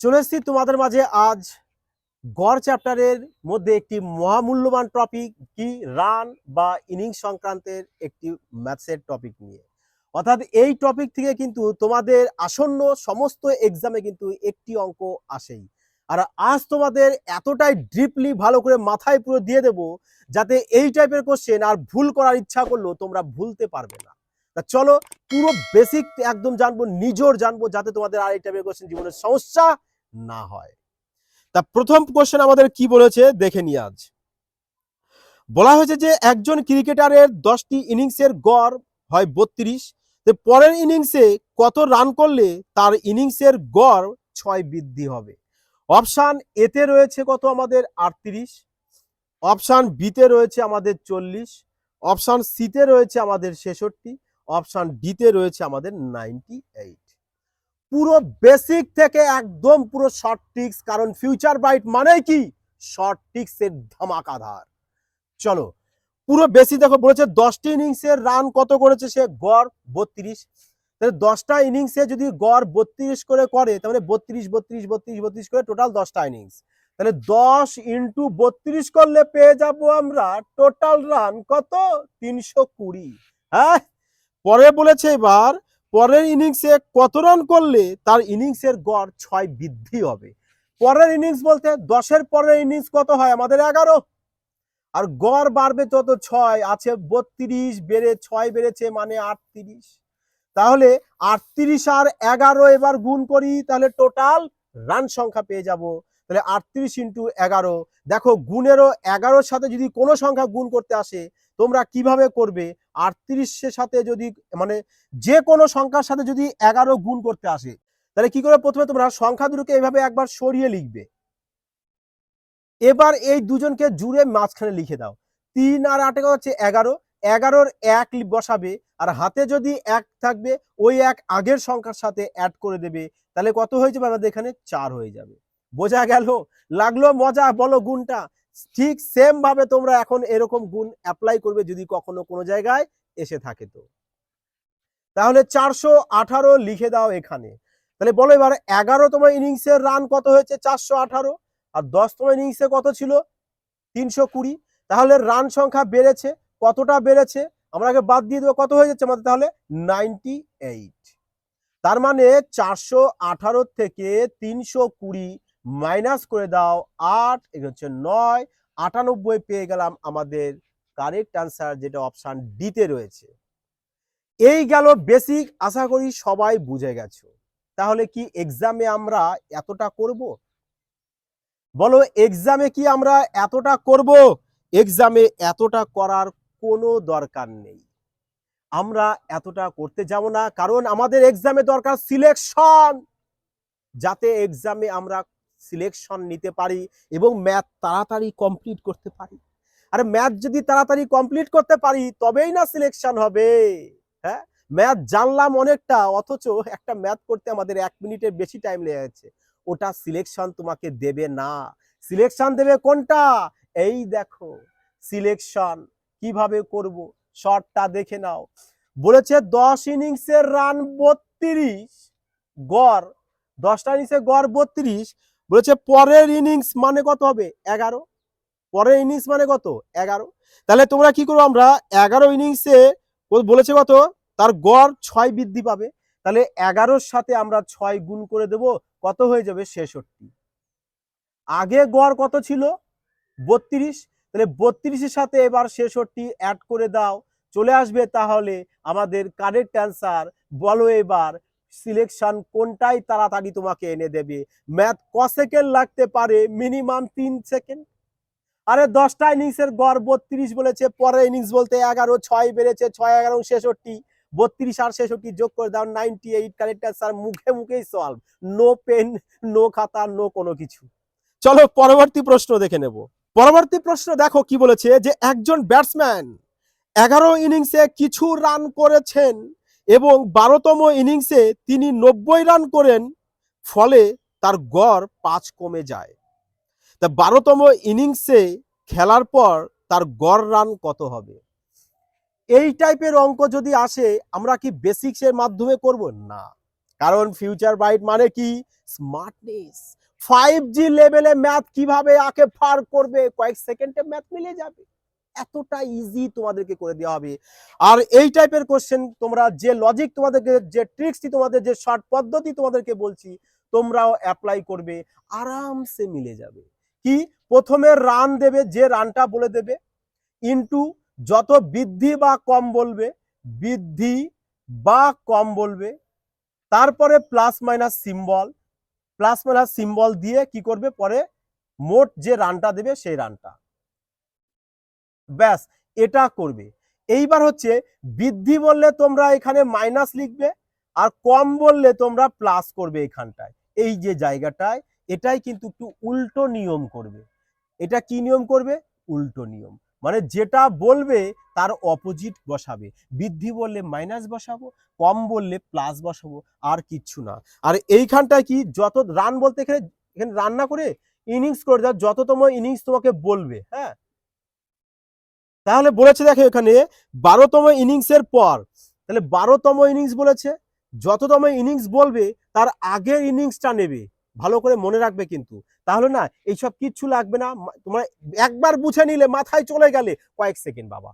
চলে এসেছি তোমাদের মাঝে আজ গড় চ্যাপ্টারের মধ্যে একটি মহামূল্যবান টপিক কি? রান বা ইনিংস সংক্রান্তের একটি ম্যাথসের টপিক নিয়ে। অর্থাৎ এই টপিক থেকে কিন্তু তোমাদের আসন্ন সমস্ত এক্সামে কিন্তু একটি অঙ্ক আসেই। আর আজ তোমাদের এতটাই ডিপলি ভালো করে মাথায় পুরো দিয়ে দেব যাতে এই টাইপের কোশ্চেন আর ভুল করার ইচ্ছা করলেও তোমরা ভুলতে পারবে না। তা চলো পুরো বেসিক একদম জানব নিজর জানব যাতে তোমাদের আর এই টাইপের কোশ্চেন জীবনের সমস্যা না হয়। তা প্রথম কোশ্চেন আমাদের কি বলেছে, দেখে নি আজ। বলা হয়েছে যে একজন ক্রিকেটারের দশটি ইনিংসের গড় হয় বত্রিশ পরের ইনিংসে কত রান করলে তার ইনিংসের গড় ছয় বৃদ্ধি হবে? অপশান এতে রয়েছে কত আমাদের আটত্রিশ অপশান বিতে রয়েছে আমাদের চল্লিশ অপশান সিতে রয়েছে আমাদের ছেষট্টি অপশান ডিতে রয়েছে আমাদের নাইনটি এইট পুরো বেসিক থেকে একদম পুরো শর্ট টিক্স কারণ ফিউচার বাইট মানে কি? শর্ট টিক্সের ধামাকাধার। চলো, পুরো বেসিক দেখো, বলেছে দশটি ইনিংসের রান কত করেছে সে? গড় বত্রিশ। তাহলে দশটা ইনিংসে যদি গড় বত্রিশ করে করে তাহলে বত্রিশ বত্রিশ বত্রিশ বত্রিশ করে টোটাল দশটা ইনিংস তাহলে দশ ইন্টু বত্রিশ করলে পেয়ে যাব আমরা টোটাল রান কত? তিনশো কুড়ি। হ্যাঁ? পরে বলেছে এবার, পরের ইনিংসে কত রান করলে তার ইনিংসের গড় ছয় বৃদ্ধি হবে? পরের ইনিংস বলতে দশের পরের ইনিংস কত হয়? আমাদের এগারো। আর গড় বাড়বে তত ছয়, আছে বত্রিশ, বেড়ে ছয় বেড়েছে মানে আটত্রিশ। তাহলে আটত্রিশ আর এগারো এবার গুণ করি, তাহলে টোটাল রান সংখ্যা পেয়ে যাব। তাহলে আটত্রিশ ইন্টু এগারো। দেখো গুণেরও এগারোর সাথে যদি কোনো সংখ্যা গুণ করতে আসে, তোমরা কীভাবে করবে? আটত্রিশের সাথে যদি মানে যে কোনো সংখ্যার সাথে যদি এগারো গুণ করতে আসে, তাহলে কি করে প্রথমে তোমরা সংখ্যা দুটোকে এভাবে একবার সরিয়ে লিখবে? এবার এই দুজনকে জুড়ে মাঝখানে লিখে দাও। তিন আর আটে কথা হচ্ছে? এগারো। এগারোর এক বসাবে, আর হাতে যদি এক থাকবে, ওই এক আগের সংখ্যার সাথে অ্যাড করে দেবে, তাহলে কত হয়ে যাবে? আমাদের এখানে চার হয়ে যাবে। বোঝা গেল? লাগল মজা, বলো গুণটা। ঠিক সেম ভাবে তোমরা এখন এরকম গুণ অ্যাপ্লাই করবে যদি কখনো কোনো জায়গায় এসে থাকে তো। তাহলে চারশো আঠারো লিখে দাও এখানে। তাহলে বলো এবার এগারো তোমার ইনিংসের রান কত হয়েছে? চারশো আঠারো। আর দশ তোমার ইনিংসে কত ছিল? তিনশো কুড়ি। তাহলে রান সংখ্যা বেড়েছে। কতটা বেড়েছে? আমরা আগে বাদ দিয়ে দেবো কত হয়ে যাচ্ছে আমাদের তাহলে? নাইনটি এইট তার মানে চারশো আঠারো থেকে তিনশো কুড়ি মাইনাস করে দাও আট, এগুলো হচ্ছে নয়। আটানব্বই পেয়ে গেলাম আমাদের কারেক্ট আনসার যেটা অপশান ডিতে রয়েছে। এই গেল বেসিক আশা করি সবাই বুঝে গেছো। তাহলে কি এক্সামে আমরা এতটা করব? বলো এক্সামে কি আমরা এতটা করব? এক্সামে এতটা করার কোনো দরকার নেই। আমরা এতটা করতে যাব না, কারণ আমাদের এক্সামে দরকার সিলেকশন যাতে এক্সামে আমরা সিলেকশন নিতে পারি এবং ম্যাথ তাড়াতাড়ি কমপ্লিট করতে পারি। আর ম্যাথ যদি তাড়াতাড়ি কমপ্লিট করতে পারি, তবেই না সিলেকশন হবে। হ্যাঁ? ম্যাথ জানলাম অনেকটা, অথচ একটা ম্যাথ করতে আমাদের এক মিনিটের বেশি টাইম লেগে যাচ্ছে ওটা সিলেকশন তোমাকে দেবে না। সিলেকশন দেবে কোনটা? এই দেখো সিলেকশন কীভাবে করব? শর্টটা দেখে নাও। বলেছে দশ ইনিংসের রান বত্রিশ, গড়। দশটা ইনিংসে গড় বত্রিশ বলেছে পরের ইনিংস মানে কত হবে? এগারো। পরের ইনিংস মানে কত? এগারো। তাহলে তোমরা কি করব আমরা এগারো ইনিংসে বলেছে কত? তার গড় ছয় বৃদ্ধি পাবে। তাহলে এগারোর সাথে আমরা ছয় গুণ করে দেব, কত হয়ে যাবে? ছেষট্টি। আগে গড় কত ছিল? বত্রিশ। তাহলে বত্রিশের সাথে এবার ছেষট্টি অ্যাড করে দাও। চলে আসবে তাহলে আমাদের কারেক্ট অ্যান্সার বলো এবার সিলেকশন কোনটাই তাড়াতাড়ি তোমাকে এনে দেবে। ম্যাথ ক সেকেন্ড লাগতে পারে মিনিমাম তিন সেকেন্ড আরে দশটা ইনিংসের গড় বত্রিশ বলেছে, পরের ইনিংস বলতে এগারো, ছয় বেড়েছে, ছয়, এগারো, ছেষট্টি। বত্রিশ আর ছেষট্টি যোগ করে দাও নাইনটি এইট কারেক্ট অ্যান্সার মুখে মুখেই সলভ নো পেন নো খাতা নো কোনো কিছু। চলো পরবর্তী প্রশ্ন দেখে নেব। পরবর্তী প্রশ্ন দেখো কি বলেছে যে একজন ব্যাটসম্যান এগারো ইনিংসে কিছু রান করেছেন। এবং বারোতম ইনিংসে তিনি নব্বই রান করেন, ফলে তার গড় পাঁচ কমে যায়। তা বারোতম ইনিংসে খেলার পর তার গড় রান কত হবে? এই টাইপের অঙ্ক যদি আসে, আমরা কি বেসিক্সের মাধ্যমে করব? না। কারণ ফিউচার ব্রাইট মানে কি? স্মার্টনেস ফাইভ জি লেভেলে ম্যাথ কীভাবে আকে ফার করবে? কয়েক সেকেন্ডে ম্যাথ মিলে যাবে। এতটা ইজি তোমাদেরকে করে দেওয়া হবে। আর এই টাইপের কোশ্চেন তোমরা যে লজিক তোমাদেরকে, যে ট্রিক্সটি তোমাদের, যে শর্ট পদ্ধতি তোমাদেরকে বলছি, তোমরাও অ্যাপ্লাই করবে, আরামসে মিলে যাবে। কি? প্রথমে রান দেবে, যে রানটা বলে দেবে। ইনটু যত বৃদ্ধি বা কম বলবে, বৃদ্ধি বা কম বলবে, তারপরে plus minus symbol plus minus symbol দিয়ে কি করবে? পরে মোট যে রানটা দেবে, সেই রানটা ব্যাস, এটা করবে। এইবার হচ্ছে বৃদ্ধি বললে তোমরা এখানে মাইনাস লিখবে আর কম বললে তোমরা প্লাস করবে এখানটায়। এই যে জায়গাটায়, এটাই কিন্তু একটু উল্টো নিয়ম করবে। এটা কি নিয়ম করবে? উল্টো নিয়ম। মানে যেটা বলবে তার অপোজিট বসাবে। বৃদ্ধি বললে মাইনাস বসাবো, কম বললে প্লাস বসাবো, আর কিচ্ছু না। আর এইখানটায় কি যত রান বলতে এখানে এখানে রান্না করে ইনিংস করে দাও, যততম ইনিংস তোমাকে বলবে হ্যাঁ? তাহলে বলেছে দেখো এখানে, বারোতম ইনিংসের পর, তাহলে বারোতম ইনিংস বলেছে, যততম ইনিংস বলবে, তার আগের ইনিংসটা নেবে। ভালো করে মনে রাখবে কিন্তু। তাহলে না, এইসব কিচ্ছু লাগবে না তোমরা একবার বুঝে নিলে মাথায় চলে গেলে কয়েক সেকেন্ড বাবা।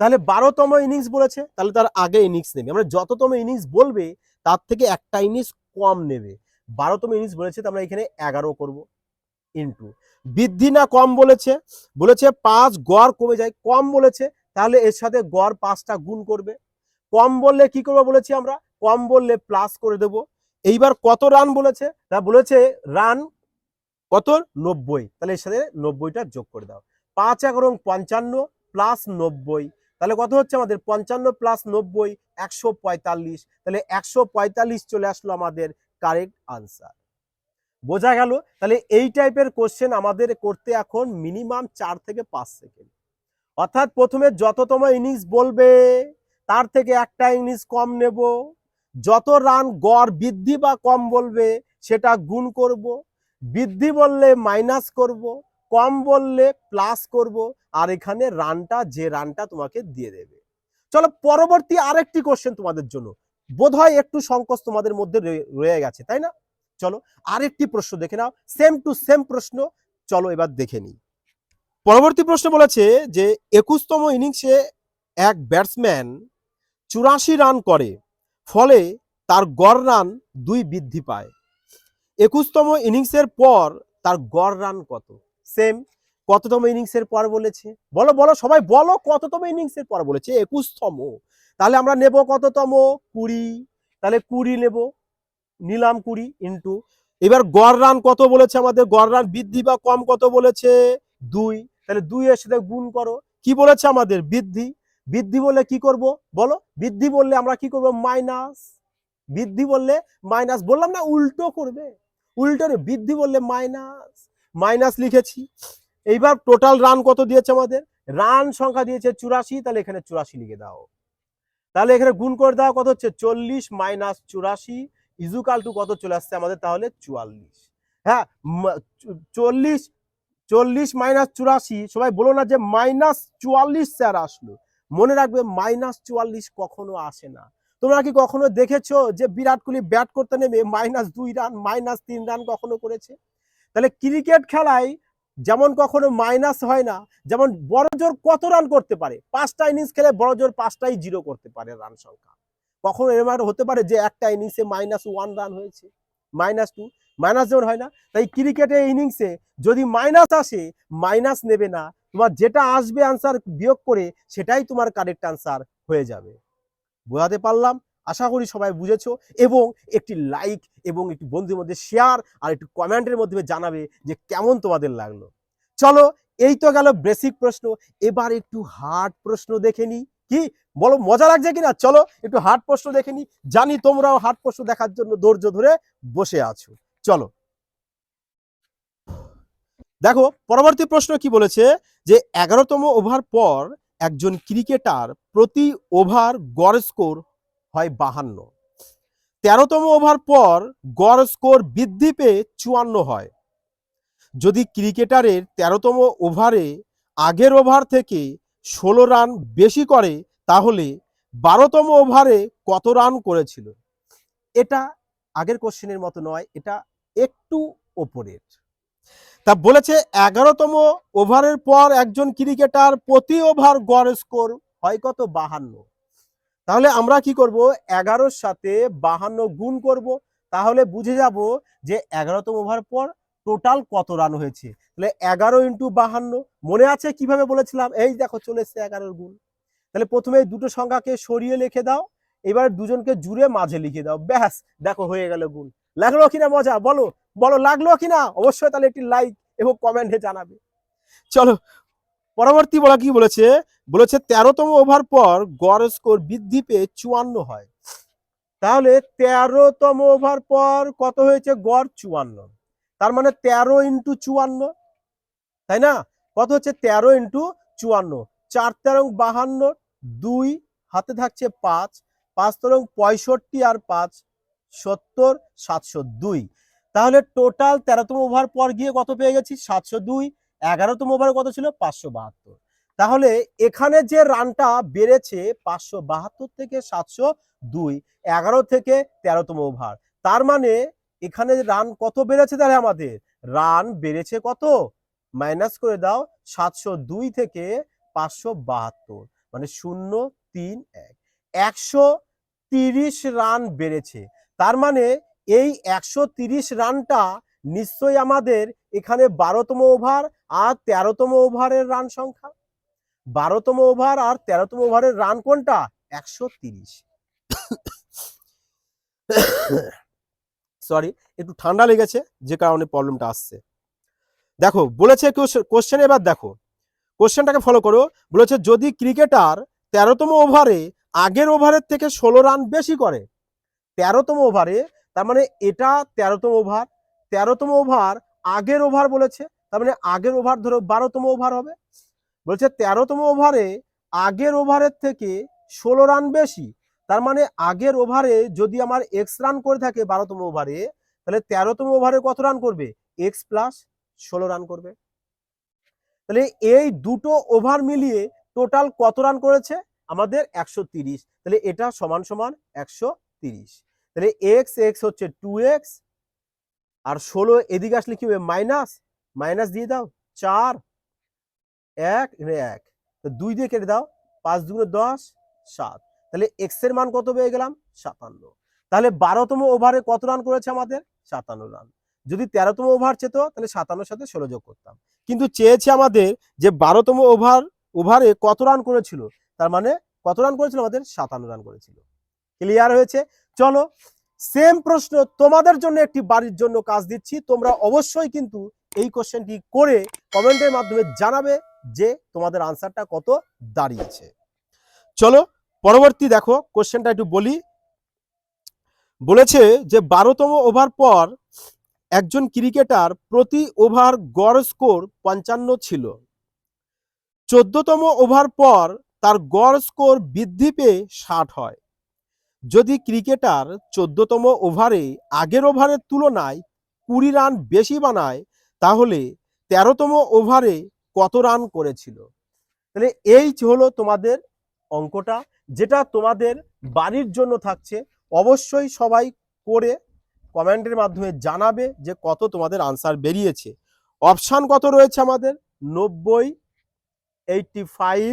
তাহলে বারোতম ইনিংস বলেছে, তাহলে তার আগে ইনিংস নেবে। আমরা যততম ইনিংস বলবে, তার থেকে একটা ইনিংস কম নেবে। বারোতম ইনিংস বলেছে, তো আমরা এখানে এগারো করব। ইন্টু বৃদ্ধি না কম বলেছে বলেছে পাঁচ গড় কমে যায়। কম বলেছে, তাহলে এর সাথে গড় পাঁচটা গুণ করবে। কম বললে কি করব বলেছি আমরা? কম বললে প্লাস করে দেব। এইবার কত রান বলেছে? তা বলেছে রান কত? নব্বই। তাহলে এর সাথে নব্বইটা যোগ করে দাও। পাঁচ এগারো পঞ্চান্ন প্লাস নব্বই। তাহলে কত হচ্ছে আমাদের? পঞ্চান্ন প্লাস নব্বই, একশো পঁয়তাল্লিশ। তাহলে একশো পঁয়তাল্লিশ চলে আসলো আমাদের কারেক্ট আনসার বোঝা গেল। তাহলে এই টাইপের কোশ্চেন আমাদের করতে এখন মিনিমাম চার থেকে পাঁচ সেকেন্ড অর্থাৎ প্রথমে যততম ইনিংস বলবে, তার থেকে একটা ইনিংস কম নেব। যত রান গড় বৃদ্ধি বা কম বলবে, সেটা গুণ করব। বৃদ্ধি বললে মাইনাস করব, কম বললে প্লাস করব, আর এখানে রানটা যে রানটা তোমাকে দিয়ে দেবে। চলো পরবর্তী আরেকটি কোশ্চেন তোমাদের জন্য। বোধহয় একটু সংকোচ তোমাদের মধ্যে রয়ে- রয়ে গেছে, তাই না? চলো, আরেকটি প্রশ্ন দেখে নাও সেম টু সেম প্রশ্ন, চলো এবার দেখে নিই। পরবর্তী প্রশ্ন বলেছে যে, একুশতম ইনিংসে এক ব্যাটসম্যান চুরাশি রান করে, ফলে তার গড় রান দুই বৃদ্ধি পায়। একুশতম ইনিংসের পর তার গড় রান কত? সেম কততম ইনিংসের পর বলেছে? বলো বলো, সবাই বলো, কততম ইনিংসের পর বলেছে? একুশতম। তাহলে আমরা নেব কততম? কুড়ি। তাহলে কুড়ি নেব। নিলাম কুড়ি ইন্টু এবার গড় রান কত বলেছে আমাদের? গড় রান বৃদ্ধি বা কম কত বলেছে? দুই। তাহলে দুই এর সাথে গুণ করো। কি বলেছে আমাদের? বৃদ্ধি। বৃদ্ধি বললে কি করব? বলো। বৃদ্ধি বললে আমরা কি করব? মাইনাস বৃদ্ধি বললে মাইনাস বললাম না, উল্টো করবে। উল্টো বৃদ্ধি বললে মাইনাস মাইনাস লিখেছি। এইবার টোটাল রান কত দিয়েছে আমাদের? রান সংখ্যা দিয়েছে চুরাশি। তাহলে এখানে চুরাশি লিখে দাও। তাহলে এখানে গুণ করে দাও, কত হচ্ছে? চল্লিশ মাইনাস চুরাশি। ইজুকাল টু কত চলে আসছে আমাদের তাহলে? চুয়াল্লিশ। হ্যাঁ চল্লিশ চল্লিশ মাইনাস চুরাশি, সবাই বলো না যে মাইনাস চুয়াল্লিশ স্যার আসলো। মনে রাখবে মাইনাস চুয়াল্লিশ কখনো আসে না। তোমরা কি কখনো দেখেছ যে বিরাট কোহলি ব্যাট করতে নেমে মাইনাস দুই রান, মাইনাস তিন রান কখনো করেছে? তাহলে ক্রিকেট খেলায় যেমন কখনো মাইনাস হয় না, যেমন বড় জোর কত রান করতে পারে? পাঁচটা ইনিংস খেলে বড় জোর পাঁচটাই জিরো করতে পারে রান সংখ্যা। কখনো এরকম হতে পারে যে একটা ইনিংসে মাইনাস ওয়ান রান হয়েছে মাইনাস টু মাইনাস যেমন হয় না। তাই ক্রিকেটের ইনিংসে যদি মাইনাস আসে মাইনাস নেবে না, তোমার যেটা আসবে আনসার বিয়োগ করে সেটাই তোমার কারেক্ট আনসার হয়ে যাবে। বোঝাতে পারলাম? আশা করি সবাই বুঝেছ এবং একটি লাইক এবং একটি বন্ধুদের মধ্যে শেয়ার আর একটু কমেন্টের মধ্যে জানাবে যে কেমন তোমাদের লাগল। চলো, এই তো গেল বেসিক প্রশ্ন। এবার একটু হার্ড প্রশ্ন দেখে নি কি? বলো, মজা লাগছে কিনা? চলো, একটু হার্ড প্রশ্ন দেখে নি। জানি তোমরাও হার্ড প্রশ্ন দেখার জন্য ধৈর্য ধরে বসে আছো। চলো। দেখো, পরবর্তী প্রশ্ন কি বলেছে? যে এগারোতম ওভার পর একজন ক্রিকেটার প্রতি ওভার গড় স্কোর হয় বাহান্ন। তেরোতম ওভার পর গড় স্কোর বৃদ্ধি পেয়ে চুয়ান্ন হয়। যদি ক্রিকেটারের তেরোতম ওভারে আগের ওভার থেকে ষোলো রান বেশি করে তাহলে বারোতম ওভারে কত রান করেছিল? এটা আগের কোশ্চেনের মতো নয়, এটা একটু ওপরের। তা বলেছে এগারোতম ওভারের পর একজন ক্রিকেটার প্রতি ওভার গড় স্কোর হয় কত? বাহান্ন। তাহলে আমরা কি করব? এগারোর সাথে বাহান্ন গুণ করব। তাহলে বুঝে যাব যে এগারোতম ওভার পর টোটাল কত রান হয়েছে? তাহলে এগারো ইন্টু বাহান্ন। মনে আছে কীভাবে বলেছিলাম? এই দেখো, চলে এসছে এগারোর গুণ। তাহলে প্রথমে দুটো সংখ্যাকে সরিয়ে লিখে দাও। এবার দুজনকে জুড়ে মাঝে লিখে দাও। ব্যাস, দেখো হয়ে গেল গুণ। লাগল কিনা মজা? বলো। বলো, লাগল কিনা? অবশ্যই তাহলে একটি লাইক এবং কমেন্টে জানাবে। চলো, পরবর্তী বলা কি বলেছে? বলেছে তেরোতম ওভার পর গড় স্কোর বৃদ্ধি পেয়ে চুয়ান্ন হয়। তাহলে তেরোতম ওভার পর কত হয়েছে? গড় চুয়ান্ন। তার মানে তেরো ইন্টু চুয়ান্ন, তাই না? কত হচ্ছে? তেরো ইন্টু চুয়ান্ন। চার তেরং বাহান্ন, দুই হাতে থাকছে পাঁচ পাঁচ তেরো পঁয়ষট্টি আর পাঁচ সত্তর, সাতশো দুই। তাহলে টোটাল তেরোতম ওভার পর গিয়ে কত পেয়ে গেছি? সাতশো দুই, এগারোতম ওভারে কত ছিল? পাঁচশো বাহাত্তর। তাহলে এখানে যে রানটা বেড়েছে পাঁচশো বাহাত্তর থেকে সাতশো দুই, এগারো থেকে তেরোতম ওভার, তার মানে এখানে রান কত বেড়েছে তাহলে আমাদের? রান বেড়েছে কত? মাইনাস করে দাও সাতশো দুই থেকে পাঁচশো বাহাত্তর মানে শূন্য তিন এক। একশো তিরিশ রান বেড়েছে। তার মানে এই একশো তিরিশ রানটা নিশ্চয়ই আমাদের এখানে বারোতম ওভার আর তেরোতম ওভারের রান সংখ্যা। বারোতম ওভার আর তেরোতম ওভারের রান কোনটা? একশো তিরিশ। সরি একটু ঠান্ডা লেগেছে, যে কারণে প্রবলেমটা আসছে। দেখো, বলেছে কোশ্চেন এবার দেখো। কোশ্চেনটাকে ফলো করো। বলেছে, যদি ক্রিকেটার তেরোতম ওভারে আগের ওভারের থেকে ষোলো রান বেশি করে, তেরোতম ওভারে তার মানে এটা তেরোতম ওভার তেরোতম ওভার আগের ওভার বলেছে, তার মানে আগের ওভার ধরো বারোতম ওভার হবে। বলছে, তেরোতম ওভারে আগের ওভারের থেকে ষোলো রান বেশি তার মানে আগের ওভারে যদি আমার এক্স রান করে থাকে বারোতম ওভারে তাহলে তেরোতম ওভারে কত রান করবে? এক্স প্লাস ষোলো রান করবে। তাহলে এই দুটো ওভার মিলিয়ে টোটাল কত রান করেছে? আমাদের একশো তিরিশ। তাহলে এটা সমান সমান একশো তিরিশ। তাহলে এক্স এক্স হচ্ছে টু এক্স আর ষোলো এদিকে আসলে কি হবে? মাইনাস মাইনাস দিয়ে দাও, চার, এক এক। দুই দিয়ে কেটে দাও, পাঁচ দুগুণে দশ, সাত। তাহলে এক্সের মান কত পেয়ে গেলাম? সাতান্ন। তাহলে বারোতম ওভারে কত রান করেছে আমাদের? সাতান্ন রান যদি তেরোতম ওভার চেত, তাহলে সাতান্নর সাথে ষোলো যোগ করতাম। কিন্তু চেয়েছে আমাদের যে বারোতম ওভার ওভারে কত রান করেছিল? তার মানে কত রান করেছিল আমাদের? সাতান্ন রান করেছিল। ক্লিয়ার হয়েছে? চলো সেম প্রশ্ন তোমাদের জন্য একটি বাড়ির জন্য কাজ দিচ্ছি। তোমরা অবশ্যই কিন্তু এই কোশ্চেনটি করে কমেন্টের মাধ্যমে জানাবে যে তোমাদের আনসারটা কত দাঁড়িয়েছে। চলো পরবর্তী দেখো কোশ্চেনটা একটু বলি। বলেছে যে, বারোতম ওভার পর একজন ক্রিকেটার প্রতি ওভার গড় স্কোর পঞ্চান্ন ছিল। চোদ্দতম ওভার পর তার গড় স্কোর বৃদ্ধি পেয়ে ষাট হয়। যদি ক্রিকেটার চোদ্দতম ওভারে আগের ওভারের তুলনায় কুড়ি রান বেশি বানায়, তাহলে তেরোতম ওভারে কত রান করেছিল? তাহলে এই হলো তোমাদের অঙ্কটা। যেটা তোমাদের বাড়ির জন্য থাকছে, অবশ্যই সবাই করে কমেন্টের মাধ্যমে জানাবে যে কত তোমাদের আনসার বেরিয়েছে। অপশান কত রয়েছে আমাদের? নব্বই এইটটি ফাইভ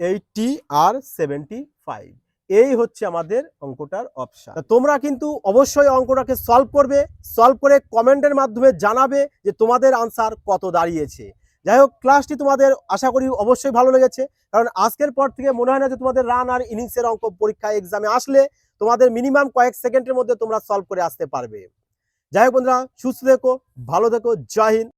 এইটটি আর সেভেন্টি ফাইভ এই হচ্ছে আমাদের অঙ্কটার অপশান তোমরা কিন্তু অবশ্যই অঙ্কটাকে সলভ করবে সলভ করে কমেন্টের মাধ্যমে জানাবে যে তোমাদের আনসার কত দাঁড়িয়েছে। যাই হোক ক্লাসটি তোমাদের আশা করি অবশ্যই ভালো লেগেছে। কারণ আজকের পর থেকে মনে হয় না যে তোমাদের রান আর ইনিংসের অঙ্ক পরীক্ষা এক্সামে আসলে তোমাদের মিনিমাম কয়েক সেকেন্ডের মধ্যে তোমরা সলভ করে আসতে পারবে। যাই হোক বন্ধুরা, সুস্থ থেকো, ভালো থেকো, জয় হিন্দ।